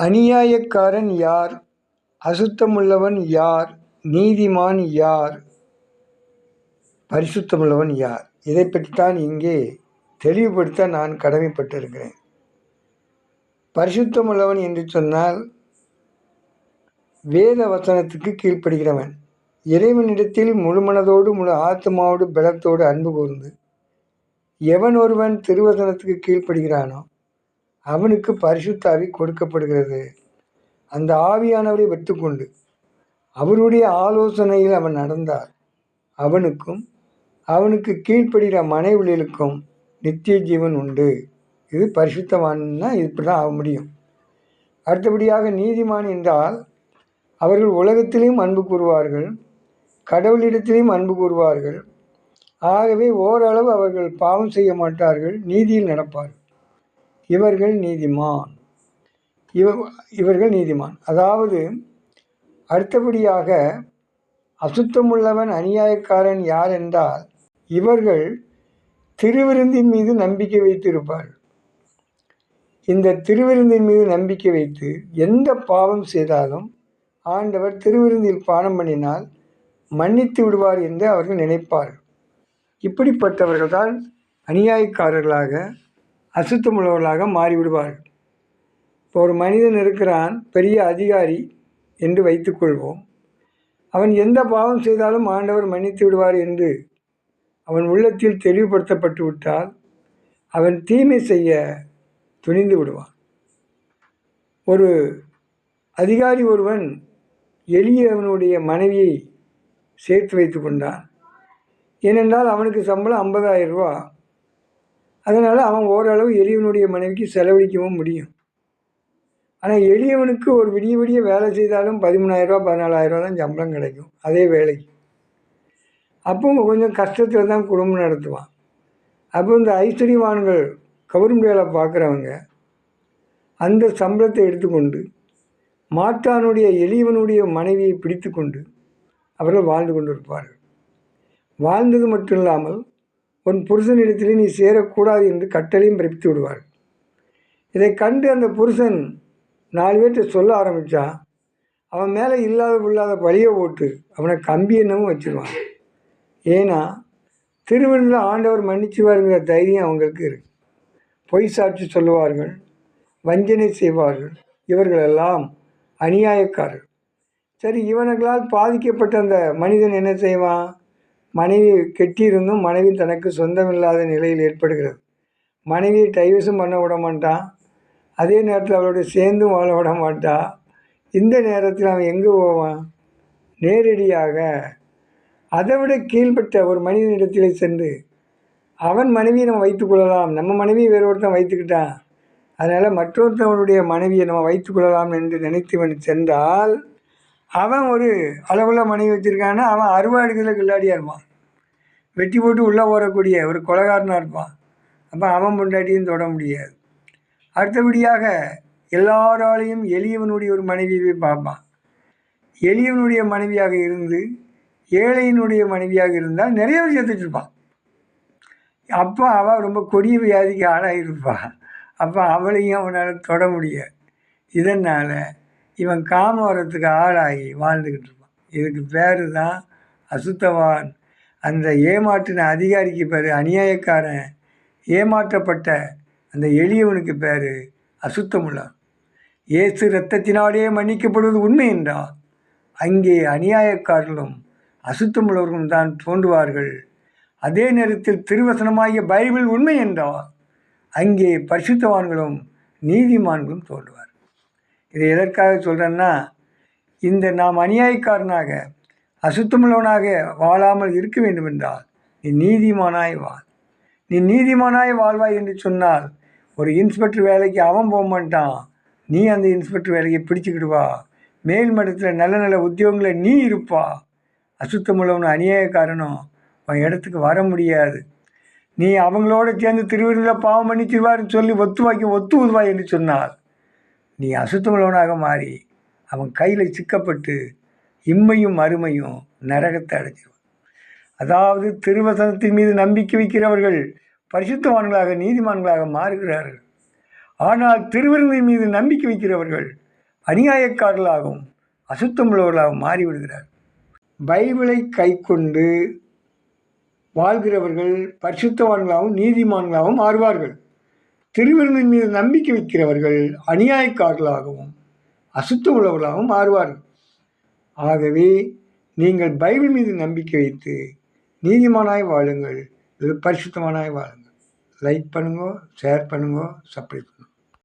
அநியாயக்காரன் யார்? அசுத்தமுள்ளவன் யார்? நீதிமான் யார்? பரிசுத்தமுள்ளவன் யார்? இதை பற்றித்தான் இங்கே தெளிவுபடுத்த நான் கடமைப்பட்டிருக்கிறேன். பரிசுத்தமுள்ளவன் என்று சொன்னால் வேத வசனத்துக்கு கீழ்ப்படுகிறவன். இறைவனிடத்தில் முழுமனதோடு முழு ஆத்மாவோடு பலத்தோடு அன்பு கூர்ந்து எவன் ஒருவன் திருவசனத்துக்கு கீழ்ப்படுகிறானோ அவனுக்கு பரிசுத்த ஆவி கொடுக்கப்படுகிறது. அந்த ஆவியானவரை வெற்றுக்கொண்டு அவருடைய ஆலோசனையில் அவன் நடந்தார். அவனுக்கும் அவனுக்கு கீழ்ப்படுகிற மனைவிகளுக்கும் நித்திய ஜீவன் உண்டு. இது பரிசுத்தவான்னா இப்படி தான் ஆக முடியும். அடுத்தபடியாக நீதிமான் என்றால் அவர்கள் உலகத்திலையும் அன்பு கூறுவார்கள் கடவுளிடத்திலையும் அன்பு கூறுவார்கள். ஆகவே ஓரளவு அவர்கள் பாவம் செய்ய மாட்டார்கள் நீதியில் நடப்பார்கள். இவர்கள் நீதிமான். இவ இவர்கள் நீதிமான். அதாவது அடுத்தபடியாக அசுத்தமுள்ளவன் அநியாயக்காரன் யார் என்றால் இவர்கள் திருவிருந்தின் மீது நம்பிக்கை வைத்திருப்பார்கள் இந்த திருவிருந்தின் மீது நம்பிக்கை வைத்து எந்த பாவம் செய்தாலும் ஆண்டவர் திருவிருந்தில் பானம் பண்ணினால் மன்னித்து விடுவார் என்று அவர்கள் நினைப்பார்கள். இப்படிப்பட்டவர்கள்தான் அநியாயக்காரர்களாக அசுத்தமுள்ளவர்களாக மாறிவிடுவார்கள். இப்போ ஒரு மனிதன் இருக்கிறான் பெரிய அதிகாரி என்று வைத்துக்கொள்வோம். அவன் எந்த பாவம் செய்தாலும் ஆண்டவர் மன்னித்து விடுவார் என்று அவன் உள்ளத்தில் தெளிவுபடுத்தப்பட்டு விட்டால் அவன் தீமை செய்ய துணிந்து விடுவான். ஒரு அதிகாரி ஒருவன் எளியவனுடைய மனைவியை சேர்த்து வைத்து கொண்டான். ஏனென்றால் அவனுக்கு சம்பளம் ஐம்பதாயிரம் ரூபா. அதனால் அவன் ஓரளவு எளியவனுடைய மனைவிக்கு செலவழிக்கவும் முடியும். ஆனால் எளியவனுக்கு ஒரு விடிய விடிய வேலை செய்தாலும் பதிமூணாயிரரூவா பதினாலாயிரரூவா தான் சம்பளம் கிடைக்கும் அதே வேலைக்கு. அப்போ கொஞ்சம் கஷ்டத்தில் தான் குடும்பம் நடத்துவான். அப்போ இந்த ஐஸ்வர்யவான்கள் கவர்மெண்ட் வேலை பார்க்குறவங்க அந்த சம்பளத்தை எடுத்துக்கொண்டு மாற்றானுடைய எளியவனுடைய மனைவியை பிடித்து கொண்டு அவர்கள் வாழ்ந்து கொண்டிருப்பார்கள். வாழ்ந்தது மட்டும் இல்லாமல் உன் புருஷனிடத்திலே நீ சேரக்கூடாது என்று கட்டளையும் பிறப்பித்து விடுவார் இதை கண்டு அந்த புருஷன் நாலு பேர்கிட்ட சொல்ல ஆரம்பித்தான் அவன் மேலே இல்லாத இல்லாத பழியை போட்டு அவனை கம்பி என்னமும் வச்சுருவான். ஏன்னா திருவிழில் ஆண்டவர் மன்னிச்சுவாருங்கிற தைரியம் அவங்களுக்கு இருக்கு. பொய் சாட்சி சொல்லுவார்கள் வஞ்சனை செய்வார்கள் இவர்களெல்லாம் அநியாயக்காரர்கள். சரி இவனுங்களால் பாதிக்கப்பட்ட அந்த மனிதன் என்ன செய்வான்? மனைவி கெட்டியிருந்தும் மனைவி தனக்கு சொந்தமில்லாத நிலையில் ஏற்படுகிறது. மனைவியை டைவர்ஸும் பண்ண விட மாட்டான் அதே நேரத்தில் அவளோட சேர்ந்தும் வாழ விட மாட்டான் இந்த நேரத்தில் அவன் எங்கே போவான்? நேரடியாக. அதை விட கீழ்பட்ட ஒரு மனிதனிடத்திலே சென்று அவன் மனைவியை நம்ம வைத்துக்கொள்ளலாம் நம்ம மனைவியை வேறு ஒருத்தன் வைத்துக்கிட்டான். அதனால் மற்றொருத்தவனுடைய மனைவியை நம்ம வைத்துக்கொள்ளலாம் என்று நினைத்தவன் சென்றால் அவன் ஒரு அளவுள்ள மனைவி வச்சுருக்கான்னா அவன் அறுவாடுகளில் கில்லாடியாக இருப்பான். வெட்டி போட்டு உள்ளே ஓடக்கூடிய ஒரு கொலகாரனாக இருப்பான். அப்போ அவன் பொண்டாட்டியும் தொட முடியாது. அடுத்தபடியாக எல்லாராலையும் எளியவனுடைய ஒரு மனைவியை பார்ப்பான். எளியவனுடைய மனைவியாக இருந்து ஏழையினுடைய மனைவியாக இருந்தால் நிறைய விஷயத்தை வச்சுருப்பான். அப்போ அவள் ரொம்ப கொடிய வியாதிக்கு ஆளாகிருப்பாள் அப்போ அவளையும் அவனால் தொட முடியாது. இதனால் இவன் காம வரத்துக்கு ஆளாகி வாழ்ந்துக்கிட்டு இருப்பான். இதுக்கு பேர் தான் அசுத்தவான். அந்த ஏமாற்றின அதிகாரிக்கு பேர் அநியாயக்காரன். ஏமாற்றப்பட்ட அந்த எளியவனுக்கு பேர் அசுத்தமுள்ளான் இயேசு இரத்தத்தினாலே மன்னிக்கப்படுவது உண்மை என்றால் அங்கே அநியாயக்காரர்களும் அசுத்தமுள்ளவர்களும் தான் தோன்றுவார்கள். அதே நேரத்தில் திருவசனமாகிய பைபிள் உண்மை என்றால் அங்கே பரிசுத்தவான்களும் நீதிமான்களும் தோன்றுவார் இதை எதற்காக சொல்கிறேன்னா இந்த நாம் அநியாயக்காரனாக அசுத்தமுள்ளவனாக வாழாமல் இருக்க வேண்டும் என்றால் நீ நீதிமானாய் வாழ் நீ நீதிமானாய் வாழ்வாய் என்று சொன்னால் ஒரு இன்ஸ்பெக்டர் வேலைக்கு அவன் போக மாட்டான். நீ அந்த இன்ஸ்பெக்டர் வேலையை பிடிச்சிக்கிடுவா மேல் மட்டத்தில் நல்ல நல்ல உத்தியோகங்களை நீ இருப்பா. அசுத்தமுள்ளவனும் அநியாயக்காரனும் அவன் இடத்துக்கு வர முடியாது. நீ அவங்களோட சேர்ந்து திருவிருந்தில் பாவம் மன்னிச்சிருவார்னு சொல்லி ஒத்துவாக்கி ஒத்து உதுவாய் என்று சொன்னால் நீ அசுத்தமுள்ளவனாக மாறி அவன் கையில் சிக்கப்பட்டு இம்மையும் அருமையும் நரகத்தை அடைச்சிருவான் அதாவது திருவசனத்தின் மீது நம்பிக்கை வைக்கிறவர்கள் பரிசுத்தவான்களாக நீதிமான்களாக மாறுகிறார்கள். ஆனால் திருவிருந்தின் மீது நம்பிக்கை வைக்கிறவர்கள் அநியாயக்காரர்களாகவும் அசுத்தமுள்ளவர்களாகவும் மாறிவிடுகிறார் பைபிளை கைக்கொண்டு வாழ்கிறவர்கள் பரிசுத்தவான்களாகவும் நீதிமான்களாகவும் மாறுவார்கள். திருவிருந்தின் மீது நம்பிக்கை வைக்கிறவர்கள் அநியாயக்காரர்களாகவும் அசுத்தம் உள்ளவர்களாகவும் மாறுவார்கள். ஆகவே நீங்கள் பைபிள் மீது நம்பிக்கை வைத்து நீதிமானாய் வாழுங்கள் பரிசுத்தமானாய் வாழுங்கள். லைக் பண்ணுங்க ஷேர் பண்ணுங்க சப்ஸ்கிரைப் பண்ணுங்க.